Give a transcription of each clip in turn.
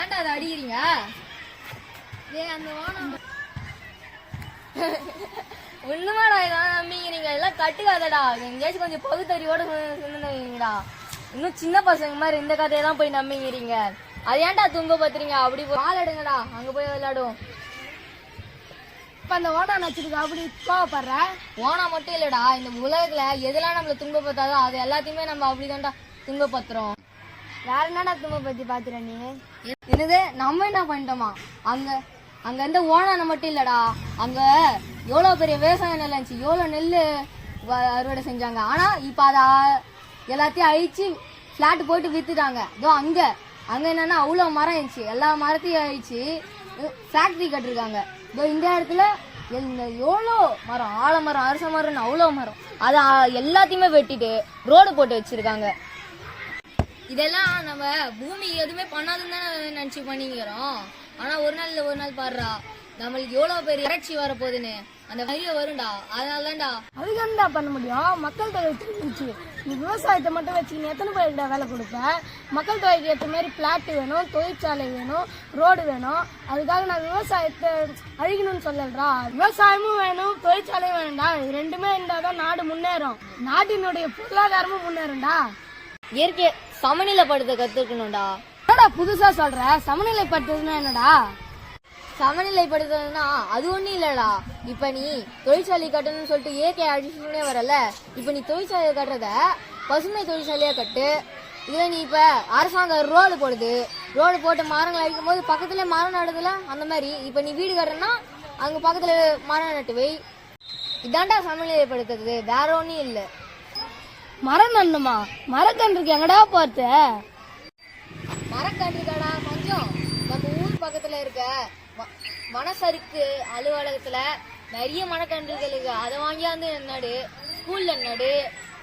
ஏன்டா அதை அடிக்கிறீங்க? டேய் அந்த வானம். ஒண்ணுமாடா இதான் நம்பிக்கிறீங்க? எல்லாம் கட்டுக்காதடா. எங்கேயாச்சும் கொஞ்சம் பகுத்தறிவோட சொன்னீங்கடா இன்னும் சின்ன பசங்க மாதிரி இந்த கதையை தான் போய் நம்பிக்கிறீங்க. அது ஏன்டா துங்க பத்துறீங்க? அப்படி பால் எடுங்கடா. அங்க போய் விளையாடும் இப்ப அந்த ஓட்டா நச்சுருக்கு அப்படி கோவப்படுற? ஓனா மட்டும் இல்லடா. இந்த உலகத்துல எதெல்லாம் நம்மள துன்பப்படுத்தாதோ அது எல்லாத்தையுமே நம்ம அப்படிதான்டா துன்பப்படுத்துறோம் வேற என்னடா தும்ப பத்தி பாத்துற நீ? என்னது நம்ம என்ன பண்ணிட்டோமா? அங்க அங்க இருந்த ஓனான மட்டும் இல்லடா. அங்க எவ்வளவு பெரிய விவசாய நிலம் இருந்துச்சு. எவ்வளவு நெல் அறுவடை செஞ்சாங்க. ஆனா இப்ப அத எல்லாத்தையும் அழிச்சு பிளாட் போட்டு வித்துட்டாங்க. இதோ அங்க அங்க என்னன்னா அவ்வளவு மரம் இருந்துச்சு. எல்லா மரத்தையும் அழிச்சு ஃபேக்டரி கட்டிருக்காங்க. இதோ இந்த இடத்துல இந்த எவ்வளோ மரம்? ஆலமரம் அரச மரம்னு அவ்வளோ மரம். அதை எல்லாத்தையுமே வெட்டிட்டு ரோடு போட்டு வச்சிருக்காங்க. இதெல்லாம் நம்ம பூமி எதுவுமே பண்ணாதுன்னு தானே நினைச்சு பண்ணிக்கிறோம். ஆனா ஒரு நாள் ஒரு நாள் பாடுறா. நம்மளுக்கு எவ்வளவு பெரிய வறட்சி வரப்போகுதுன்னு. அந்த வரிய வரும்டா. அதனால தான்டா அதுக்கு என்னடா பண்ண முடியும்? மக்கள் தொகை திரும்பிச்சு நீ விவசாயத்தை மட்டும் வச்சு நீ எத்தனை பேர்கிட்ட வேலை கொடுப்ப? மக்கள் தொகைக்கு ஏற்ற மாதிரி பிளாட் வேணும் தொழிற்சாலை வேணும் ரோடு வேணும். அதுக்காக நான் விவசாயத்தை அழிக்கணும்னு சொல்லலடா. விவசாயமும் வேணும் தொழிற்சாலையும் வேணும்டா. இது ரெண்டுமே இருந்தால் தான் நாடு முன்னேறும். நாட்டினுடைய பொருளாதாரமும் முன்னேறும்டா. இயற்கை சமநிலைப்படுத்த கத்துக்கணும்டா. என்னடா புதுசா சொல்ற? சமநிலைப்படுத்துறதுன்னா என்னடா? சமநிலைப்படுத்துறதுன்னா அது ஒண்ணும் இல்லடா. இப்ப நீ தொழிற்சாலை கட்டணும்னு சொல்லிட்டு இயற்கை அழிச்சுனே வரல. இப்ப நீ தொழிற்சாலை கட்டுறத பசுமை தொழிற்சாலையா கட்டு. இதுல நீ இப்ப அரசாங்கம் ரோடு போடுது. ரோடு போட்டு மரங்கள் அழிக்கும் போது பக்கத்துல மரம் நடுதுல அந்த மாதிரி. இப்ப நீ வீடு கட்டுறனா அங்க பக்கத்துல மரம் நட்டு வை. இதாண்டா சமநிலைப்படுத்துறது. வேற ஒண்ணும் இல்ல. மரம் நண்ணுமா மரக்கன்றுக்கு எங்கடா பார்த்து மரக்கன்றுக்கடா கொஞ்சம் நம்ம ஊர் பக்கத்துல இருக்க வனசருக்கு அலுவலகத்துல நிறைய மரக்கன்றுகள் இருக்கு. அதை வாங்கியாந்து நடு ஸ்கூல்ல நடு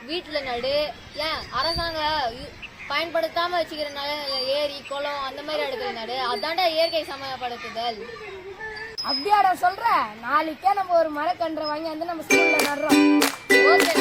வீட்டுல நடு ஏன் அரசாங்கம் யு- பயன்படுத்தாம வச்சுக்கிறனால ஏரி குளம் அந்த மாதிரி இடத்துல நடு அதான்டா இயற்கை சமயப்படுத்துதல். அப்படியாடா சொல்ற? நாளைக்கே நம்ம ஒரு மரக்கன்றை வாங்கி வந்து நம்ம ஸ்கூல்ல நடுறோம். ஓகே